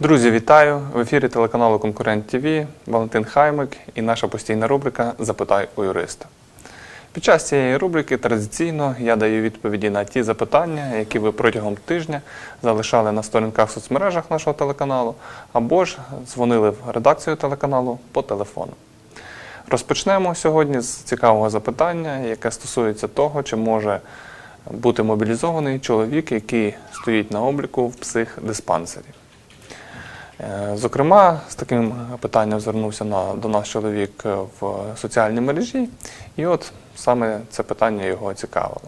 Друзі, вітаю! В ефірі телеканалу Конкурент ТВ Валентин Хаймик і наша постійна рубрика Запитай у юриста. Під час цієї рубрики традиційно я даю відповіді на ті запитання, які ви протягом тижня залишали на сторінках в соцмережах нашого телеканалу, або ж дзвонили в редакцію телеканалу по телефону. Розпочнемо сьогодні з цікавого запитання, яке стосується того, чи може бути мобілізований чоловік, який стоїть на обліку в психдиспансері. Е, Зокрема, з таким питанням звернувся на, до нас чоловік е, в соціальній мережі, і от саме це питання його цікавило.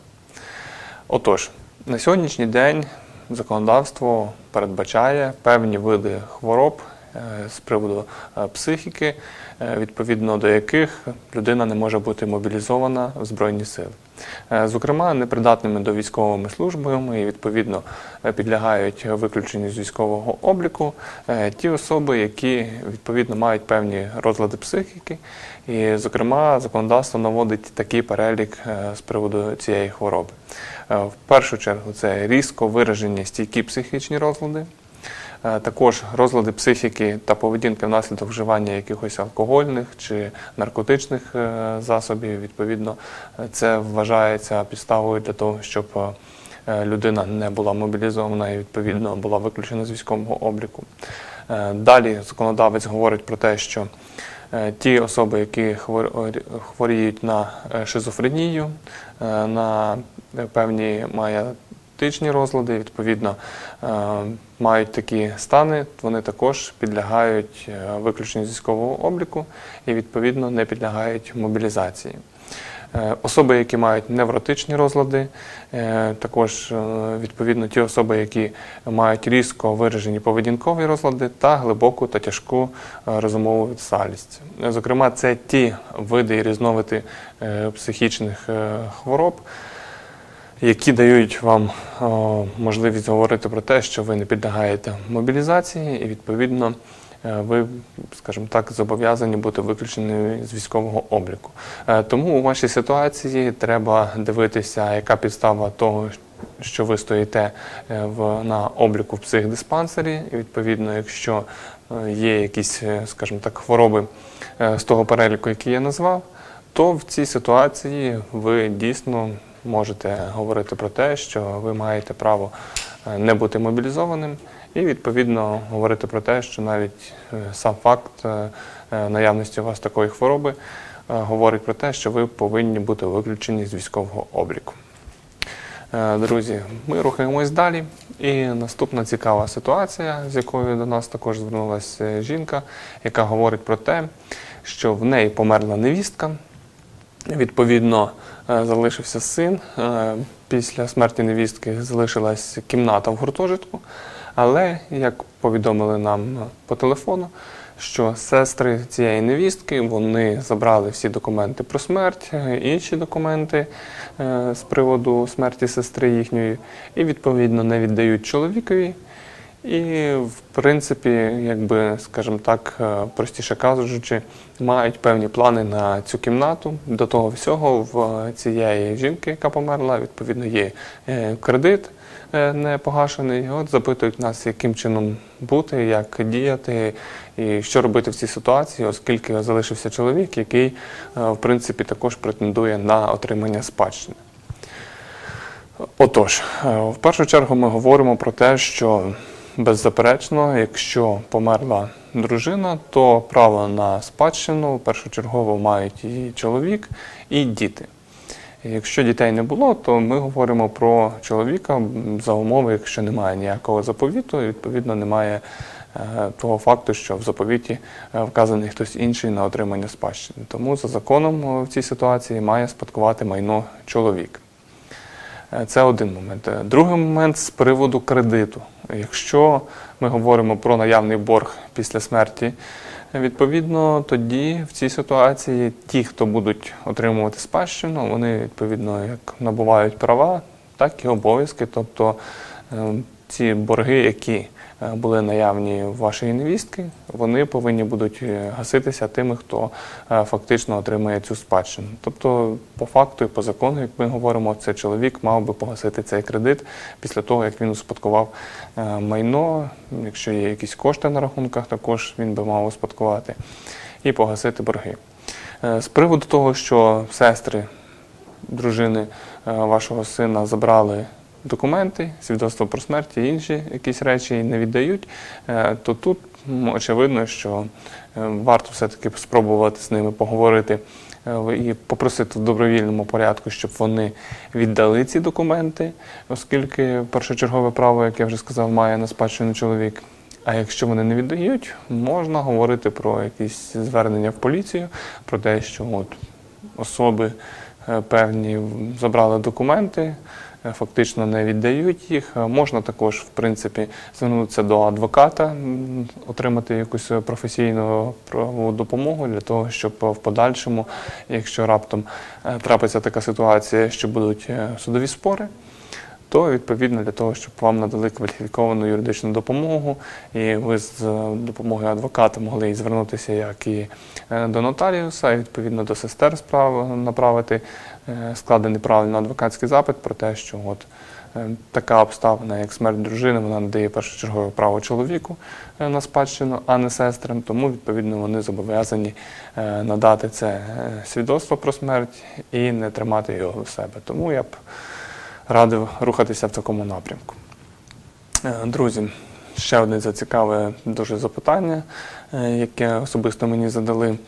Отож, на сьогоднішній день законодавство передбачає певні види хвороб е, з приводу е, психіки, е, відповідно до яких людина не може бути мобілізована в Збройні сили. Е, Зокрема, непридатними до військовими службами і відповідно е, підлягають виключенню з військового обліку е, ті особи, які відповідно мають певні розлади психіки. І, зокрема, законодавство наводить такий перелік з приводу цієї хвороби. В першу чергу це різко виражені стійкі психічні розлади. Е, Також розлади психіки та поведінки внаслідок вживання якихось алкогольних чи наркотичних е, засобів. Відповідно, це вважається підставою для того, щоб е, людина не була мобілізована і відповідно була виключена з військового обліку. Далі законодавець говорить про те, що ті особи, які хвор- хворіють на шизофренію, на певні маятичні розлади, відповідно, е, мають такі стани, вони також підлягають е, виключенню з військового обліку і відповідно не підлягають мобілізації. Е, Особи, які мають невротичні розлади, також відповідно ті особи, які мають різко виражені поведінкові розлади та глибоку та тяжку розумову відсталість. Зокрема, це ті види і різновиди психічних хвороб, які дають вам о, можливість говорити про те, що ви не підлягаєте мобілізації, і відповідно е, ви, скажімо так, зобов'язані бути виключені з військового обліку. Е, Тому у вашій ситуації треба дивитися, яка підстава того, що ви стоїте е, в, на обліку в психдиспансері, і відповідно, якщо е, є якісь, е, скажімо так, хвороби е, з того переліку, який я назвав, то в цій ситуації ви дійсно можете говорити про те, що ви маєте право е, не бути мобілізованим, і відповідно говорити про те, що навіть е, сам факт е, наявності у вас такої хвороби говорить про те, що ви повинні бути виключені з військового обліку. Друзі, ми рухаємось далі. І наступна цікава ситуація, з якою до нас також звернулася жінка, яка говорить про те, що в неї померла невістка. Відповідно, залишився син. Е, Після смерті невістки залишилась кімната в гуртожитку. Але, як повідомили нам е, по телефону, що сестри цієї невістки вони забрали всі документи про смерть, е, інші документи е, з приводу смерті сестри їхньої, і відповідно не віддають чоловікові. І, в принципі, якби, скажімо так, е, простіше кажучи, мають певні плани на цю кімнату. До того всього, в цієї жінки, яка померла, відповідно, є е, кредит е, не погашений. От запитують нас, яким чином бути, як діяти і що робити в цій ситуації, оскільки залишився чоловік, який, е, в принципі, також претендує на отримання спадщини. Отож, е, в першу чергу ми говоримо про те, що беззаперечно, якщо померла дружина, то право на спадщину першочергово мають і чоловік, і діти. Якщо дітей не було, то ми говоримо про чоловіка за умови, якщо немає ніякого заповіту, відповідно немає е, того факту, що в заповіті е, вказаний хтось інший на отримання спадщини. Тому за законом е, в цій ситуації має спадкувати майно чоловік. Це один момент. Другий момент з приводу кредиту. Якщо ми говоримо про наявний борг після смерті, відповідно, тоді в цій ситуації ті, хто будуть отримувати спадщину, вони відповідно як набувають права, так і обов'язки. Тобто е, ці борги, які були наявні вашої невістки, вони повинні будуть е, гаситися тими, хто е, фактично отримає цю спадщину. Тобто, по факту і по закону, як ми говоримо, цей чоловік мав би погасити цей кредит після того, як він успадкував е, майно. Якщо є якісь кошти на рахунках, також він би мав успадкувати і погасити борги. Е, З приводу того, що сестри дружини е, вашого сина забрали документи, свідоцтво про смерть і інші якісь речі не віддають, е, то тут очевидно, що е, варто все-таки спробувати з ними поговорити е, і попросити в добровільному порядку, щоб вони віддали ці документи, оскільки першочергове право, як я вже сказав, має на спадщину чоловік. А якщо вони не віддають, можна говорити про якісь звернення в поліцію, про те, що от особи певні забрали документи, фактично не віддають їх. Е, Можна також, в принципі, звернутися до адвоката, отримати якусь професійну правову допомогу для того, щоб в подальшому, якщо раптом е, трапиться така ситуація, що будуть е, судові спори то відповідно для того, щоб вам надали кваліфіковану юридичну допомогу, і ви з е, допомогою адвоката могли і звернутися як і е, до нотаріуса, і відповідно до сестер справ направити е, складений правильно адвокатський запит про те, що от така обставина, як смерть дружини, вона надає першочергове право чоловіку на спадщину, а не сестрам. Тому відповідно вони зобов'язані надати це свідоцтво про смерть і не тримати його в себе. Тому я б радив рухатися в такому напрямку. Е, Друзі, ще одне зацікаве дуже запитання, е, яке особисто мені задали е,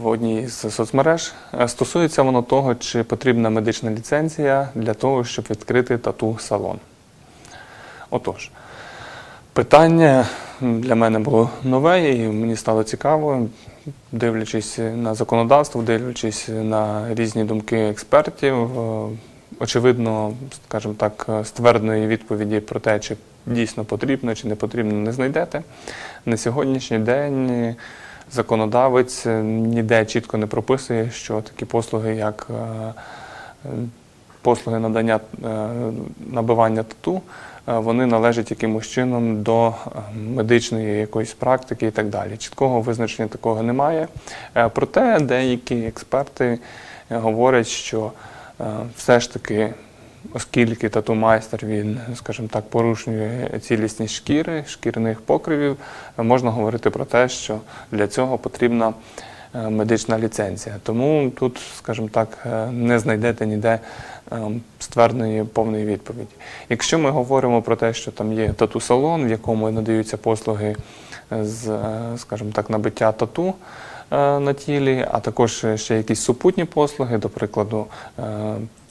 в одній з соцмереж. Стосується воно того, чи потрібна медична ліцензія для того, щоб відкрити тату-салон. Отож, питання для мене було нове, і мені стало цікаво, дивлячись на законодавство, дивлячись на різні думки експертів. Очевидно, скажімо так, ствердної відповіді про те, чи дійсно потрібно, чи не потрібно, не знайдете. На сьогоднішній день законодавець ніде чітко не прописує, що такі послуги, як е, послуги надання е, набивання тату, е, вони належать якимось чином до медичної якоїсь практики і так далі. Чіткого визначення такого немає. Проте деякі експерти говорять, що все ж таки, оскільки тату-майстер він, скажімо так, порушує цілісність шкіри, шкіряних покривів, е, можна говорити про те, що для цього потрібна е, медична ліцензія. Тому тут, скажімо так, е, не знайдете ніде е, ствердної повної відповіді. Якщо ми говоримо про те, що там є тату-салон, в якому надаються послуги з, е, скажімо так, набиття тату е, на тілі, а також ще якісь супутні послуги, до прикладу, е,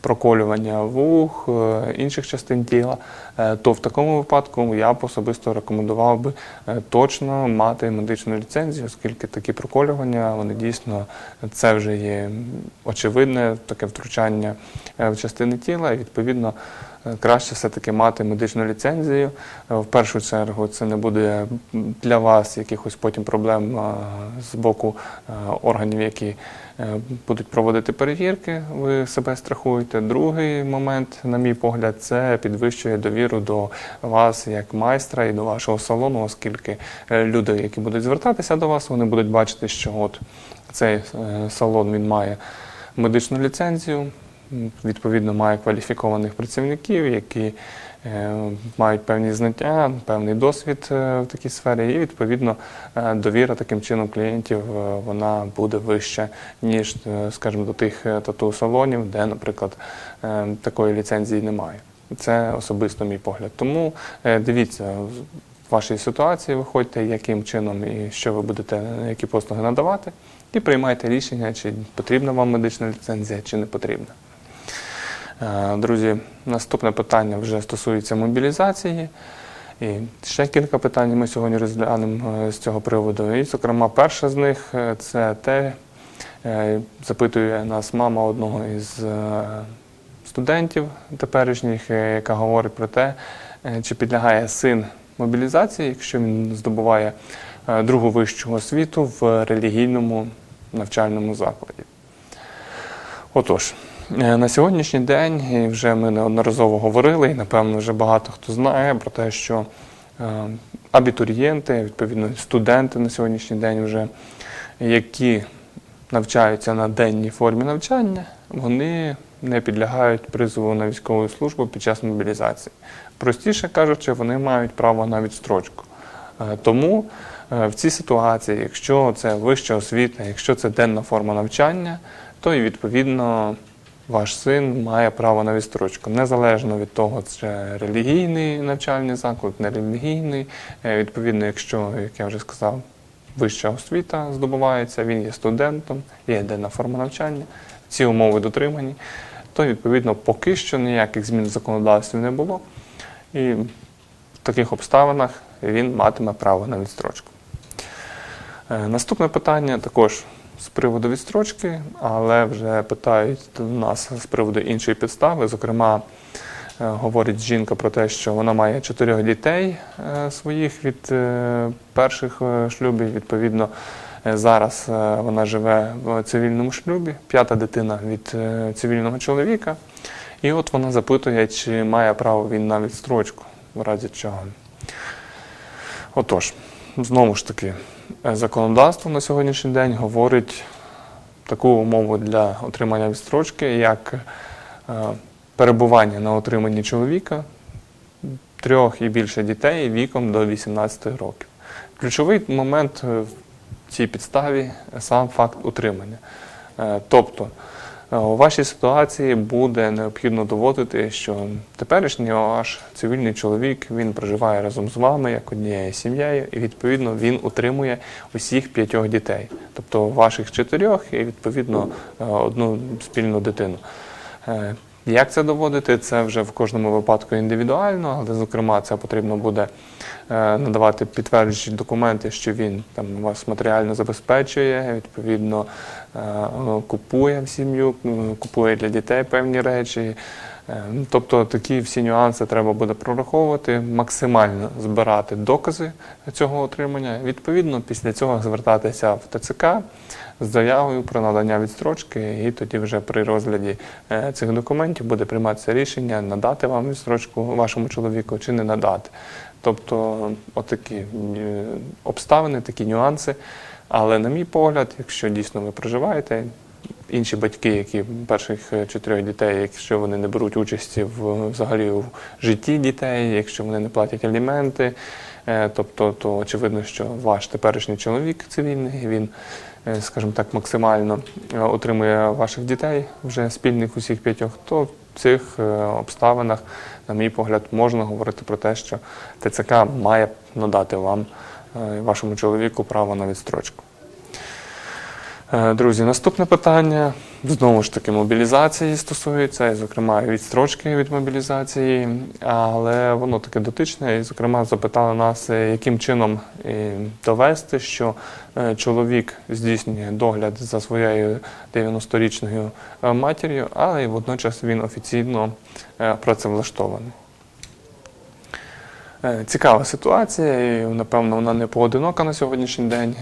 проколювання вух, е, інших частин тіла, е, то в такому випадку я б особисто рекомендував би е, точно мати медичну ліцензію, оскільки такі проколювання, вони дійсно це вже є очевидне таке втручання е, в частини тіла, і відповідно е, краще все-таки мати медичну ліцензію. Е, В першу чергу це не буде для вас якихось потім проблем з боку е, органів, які е, будуть проводити перевірки, ви себе страхуєте. Другий момент, на мій погляд, це підвищує довіру до вас як майстра і до вашого салону, оскільки люди, які будуть звертатися до вас, вони будуть бачити, що от цей салон він має медичну ліцензію, відповідно має кваліфікованих працівників, які е, мають певні знання, певний досвід е, в такій сфері, і відповідно е, довіра таким чином клієнтів вона буде вища, ніж, скажімо, до тих тату-салонів, де, наприклад, такої ліцензії немає. Це особисто мій погляд. Тому дивіться в вашій ситуації, виходьте, яким чином і що ви будете, які послуги надавати, і приймайте рішення, чи потрібна вам медична ліцензія, чи не потрібна. Е, Друзі, наступне питання вже стосується мобілізації. І ще кілька питань ми сьогодні розглянемо е, з цього приводу. І, зокрема, перше з них е, це те, запитує нас мама одного із студентів теперішніх, яка говорить про те, чи підлягає син мобілізації, якщо він здобуває другу вищу освіту в релігійному навчальному закладі. Отож, На сьогоднішній день і вже ми неодноразово говорили, і напевно вже багато хто знає про те, що е, абітурієнти, відповідно студенти на сьогоднішній день вже, які навчаються на денній формі навчання, вони не підлягають призову на військову службу під час мобілізації. Простіше кажучи, вони мають право на відстрочку. Е, Тому е, в цій ситуації, якщо це вища освіта, якщо це денна форма навчання, то і відповідно ваш син має право на відстрочку. Незалежно від того, це релігійний навчальний заклад, не релігійний. Е, Відповідно, якщо, як я вже сказав, вища освіта здобувається, він є студентом, є денна форма навчання, ці умови дотримані, то відповідно поки що ніяких змін в законодавстві не було. І в таких обставинах він матиме право на відстрочку. Е, Наступне питання також з приводу відстрочки, але вже питають нас з приводу іншої підстави. Зокрема, е, говорить жінка про те, що вона має чотирьох дітей е, своїх від е, перших шлюбів. Відповідно, зараз вона живе в цивільному шлюбі, п'ята дитина від цивільного чоловіка. І от вона запитує, чи має право він на відстрочку, в разі чого. Отож, знову ж таки, законодавство на сьогоднішній день говорить таку умову для отримання відстрочки, як е, перебування на отриманні чоловіка трьох і більше дітей віком до 18 років. Ключовий момент е, в цій підставі сам факт утримання. Е, Тобто, е, у вашій ситуації буде необхідно доводити, що теперішній ваш цивільний чоловік він проживає разом з вами як однією сім'єю, і відповідно він утримує усіх п'ятьох дітей, тобто ваших чотирьох і відповідно е, одну спільну дитину. Як це доводити? Це вже в кожному випадку індивідуально, але зокрема це потрібно буде е, надавати підтверджуючі документи, що він там вас матеріально забезпечує, відповідно е, ну, купує в сім'ю, купує для дітей певні речі. Е, Тобто такі всі нюанси треба буде прораховувати, максимально збирати докази цього отримання. Відповідно, після цього звертатися в ТЦК з заявою про надання відстрочки, і тоді вже при розгляді е, цих документів буде прийматися рішення надати вам відстрочку вашому чоловіку чи не надати. Тобто, отакі е, обставини, такі нюанси. Але, на мій погляд, якщо дійсно ви проживаєте, інші батьки, які перших е, чотирьох дітей, якщо вони не беруть участі в взагалі в житті дітей, якщо вони не платять аліменти, тобто, то очевидно, що ваш теперішній чоловік цивільний, він, е, скажімо так, максимально е, отримує ваших дітей вже спільних усіх п'ятьох, то в цих е, обставинах, на мій погляд, можна говорити про те, що ТЦК має надати вам, е, вашому чоловіку, право на відстрочку. Е, Друзі, наступне питання знову ж таки мобілізації стосується, і, зокрема, відстрочки від мобілізації, але воно таке дотичне. І, зокрема, запитали нас, е, яким чином е, довести, що чоловік здійснює догляд за своєю 90-річною е, матір'ю, але й водночас він офіційно працевлаштований. Цікава ситуація, і напевно вона не поодинока на сьогоднішній день.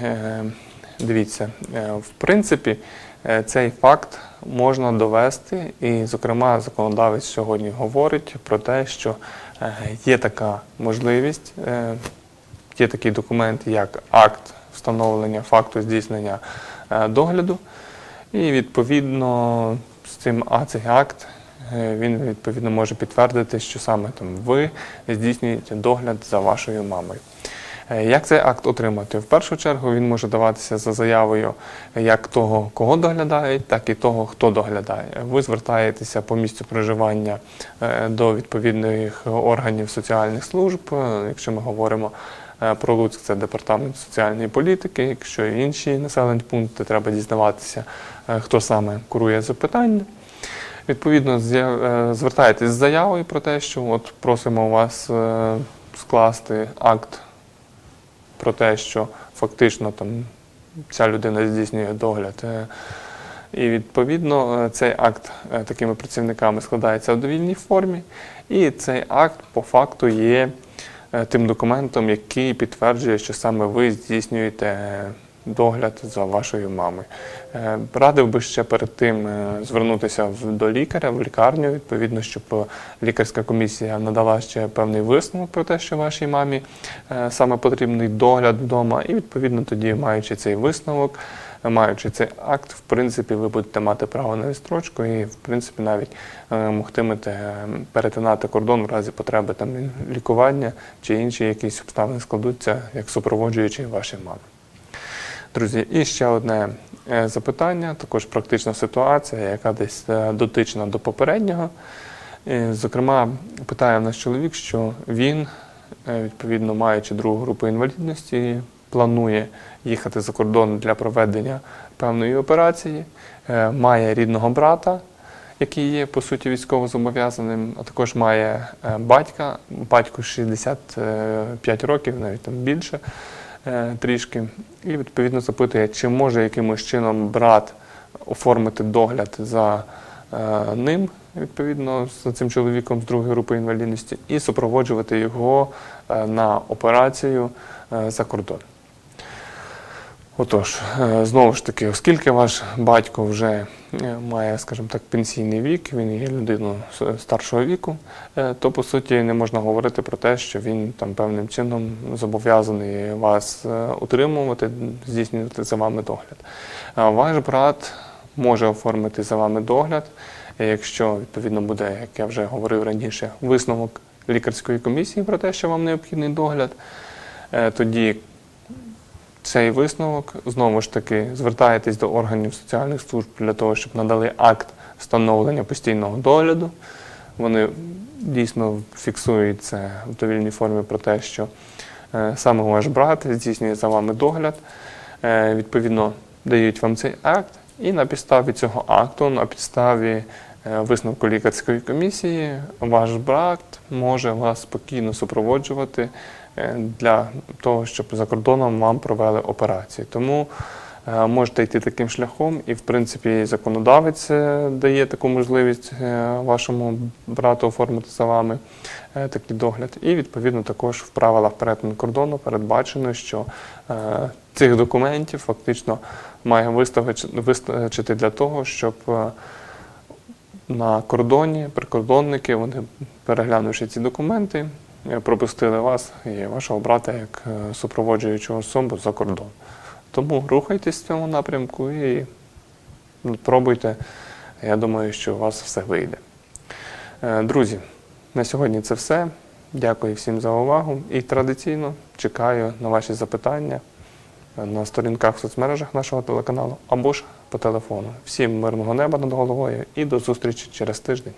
Дивіться, е, в принципі, е, цей факт можна довести, і, зокрема, законодавець сьогодні говорить про те, що е, є така можливість, є такий документ, як акт встановлення факту здійснення догляду, і відповідно з цим а цей акт він відповідно може підтвердити, що саме там ви здійснюєте догляд за вашою мамою. Е, Як цей акт отримати? В першу чергу він може даватися за заявою як того, кого доглядають, так і того, хто доглядає. Ви звертаєтеся по місцю проживання е, до відповідних органів соціальних служб. Е, Якщо ми говоримо е, про Луцьк, це департамент соціальної політики. Якщо інші населені пункти, треба дізнаватися, е, хто саме курує запитання. Відповідно, е, звертаєтесь з заявою про те, що от просимо вас е, скласти акт про те, що фактично там ця людина здійснює догляд. Е, І відповідно е, цей акт е, такими працівниками складається в довільній формі, і цей акт по факту є тим документом, який підтверджує, що саме ви здійснюєте догляд за вашою мамою. Е, Радив би ще перед тим е, звернутися до лікаря в лікарню, відповідно, щоб е, лікарська комісія надала ще певний висновок про те, що вашій мамі саме потрібний догляд вдома, і відповідно тоді, маючи цей висновок, маючи цей акт, в принципі, ви будете мати право на відстрочку і, в принципі, навіть е, могтимете перетинати кордон в разі потреби там лікування чи інші якісь обставини складуться як супроводжуючі вашій мамі. Друзі, і ще одне е, запитання, також практична ситуація, яка десь е, дотична до попереднього. Зокрема, питає наш чоловік, що він, е, відповідно, маючи другу групу інвалідності, планує їхати за кордон для проведення певної операції, має рідного брата, який є по суті військовозобов'язаним, а також має батька, батьку 65 років, навіть там більше трішки, і відповідно запитує, чи може якимось чином брат оформити догляд за е, ним, відповідно, за цим чоловіком з другої групи інвалідності, і супроводжувати його е, на операцію е, за кордон. Отож, е, знову ж таки, оскільки ваш батько вже е, має, скажімо так, пенсійний вік, він є людиною старшого віку, е, то по суті не можна говорити про те, що він там певним чином зобов'язаний вас е, утримувати, здійснювати за вами догляд. Ваш брат може оформити за вами догляд, е, якщо відповідно буде, як я вже говорив раніше, висновок лікарської комісії про те, що вам необхідний догляд. Е, Тоді цей висновок знову ж таки звертаєтесь до органів соціальних служб для того, щоб надали акт встановлення постійного догляду. Вони дійсно фіксують це в довільній формі про те, що е, саме ваш брат здійснює за вами догляд. Е, відповідно, дають вам цей акт, і на підставі цього акту, на підставі е, висновку лікарської комісії, ваш брат може вас спокійно супроводжувати для того, щоб за кордоном вам провели операцію. Тому е, можете йти таким шляхом, і в принципі законодавець е, дає таку можливість е, вашому брату оформити за вами е, такий догляд. І відповідно також в правилах перетину кордону передбачено, що е, цих документів фактично має вистачити для того, щоб е, на кордоні прикордонники, вони переглянувши ці документи, е, пропустили вас і вашого брата як е, супроводжуючого особу за кордон. Тому рухайтесь в цьому напрямку і ну, пробуйте. Я думаю, що у вас все вийде. Е, Друзі, на сьогодні це все. Дякую всім за увагу і традиційно чекаю на ваші запитання на сторінках в соцмережах нашого телеканалу або ж по телефону. Всім мирного неба над головою і до зустрічі через тиждень.